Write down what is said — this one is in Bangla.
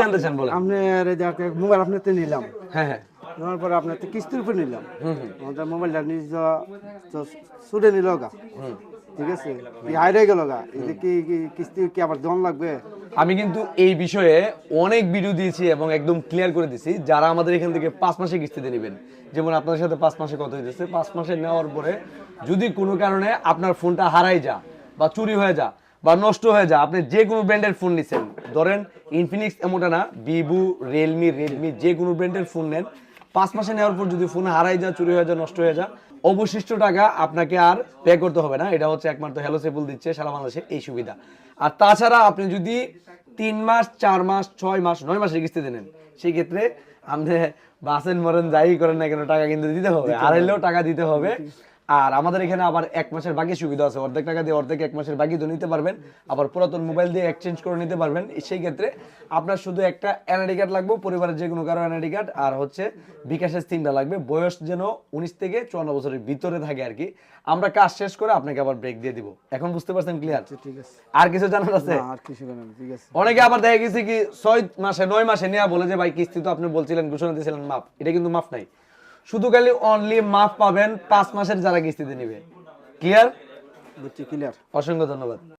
জানতে চান বলেন। আপনার এই যে মোবাইল আপনাতে নিলাম। হ্যাঁ হ্যাঁ। নেওয়ার পরে আপনার তো কিস্তির উপর নিলাম। হুম হুম। আমাদের মোবাইলটা নিজ তো ছুটে নিল গা। ঠিক আছে? হাইরে গেল গা? এই কি কি- কিস্তি কি আবার জন লাগবে? আমি কিন্তু এই বিষয়ে অনেক ভিডিও দিয়েছি এবং একদম ক্লিয়ার করে দিয়েছি। যারা আমাদের এখান থেকে পাঁচ মাসে কিস্তিতে নেবেন যেমন আপনাদের সাথে পাঁচ মাসে কত হইতেছে পাঁচ মাসে নেওয়ার পরে যদি কোনো কারণে আপনার ফোনটা হারাই যা বা চুরি হয়ে যা বা নষ্ট হয়ে যা আপনি যে কোনো ব্র্যান্ডের ফোন নিচ্ছেন ধরেন ইনফিনিক্স এমনটা না ভিভো রিয়েলমি রেডমি যে কোনো ব্র্যান্ডের ফোন নেন। পাঁচ মাসে নেওয়ার পর যদি ফোন হারাই যা চুরি হয়ে যা নষ্ট হয়ে যা অবশিষ্ট টাকা আপনাকে আর পে করতে হবে না। এটা হচ্ছে একমাত্র হ্যালো সেবল দিচ্ছে সারা বাংলাদেশে এই সুবিধা। আর তাছাড়া আপনি যদি তিন মাস চার মাস ছয় মাস নয় মাসের কিস্তিতে নেন সেই ক্ষেত্রে আপনি বাসেন মরেন যাই করেন না কেন টাকা কিন্তু দিতে হবে। হারাইলেও টাকা দিতে হবে। আর আমাদের এখানে আবার এক মাসের বাকি সুবিধা আছে। অর্ধেক টাকা দিয়ে অর্ধেক এক মাসের বাকি তো নিতে পারবেন। আবার পুরাতন মোবাইল দিয়ে এক্সচেঞ্জ করে নিতে পারবেন। সেই ক্ষেত্রে আপনার শুধু একটা এনআইডি কার্ড লাগবে পরিবারের যে কোনো কারও এনআইডি কার্ড আর হচ্ছে বিকাশের সিমটা লাগবে। বয়স যেন উনিশ থেকে চুয়ান্ন বছরের ভিতরে থাকে আর কি। আমরা কাজ শেষ করে আপনাকে আবার ব্রেক দিয়ে দিব। এখন বুঝতে পারছেন ক্লিয়ার ঠিক আছে। আর কিছু জানার আছে? আর কিছু কেন ঠিক আছে। অনেকে আবার দেখা গেছে কি ছয় মাসে নয় মাসে নেওয়া বলে যে ভাই কিস্তি তো আপনি বলছিলেন ঘোষণা দিয়েছিলেন মাপ এটা কিন্তু মাপ নাই। শুধু খালি অনলি মাফ পাবেন পাঁচ মাসের যারা কিস্তিতে নিবে। ক্লিয়ার বুঝছি ক্লিয়ার অসংখ্য ধন্যবাদ।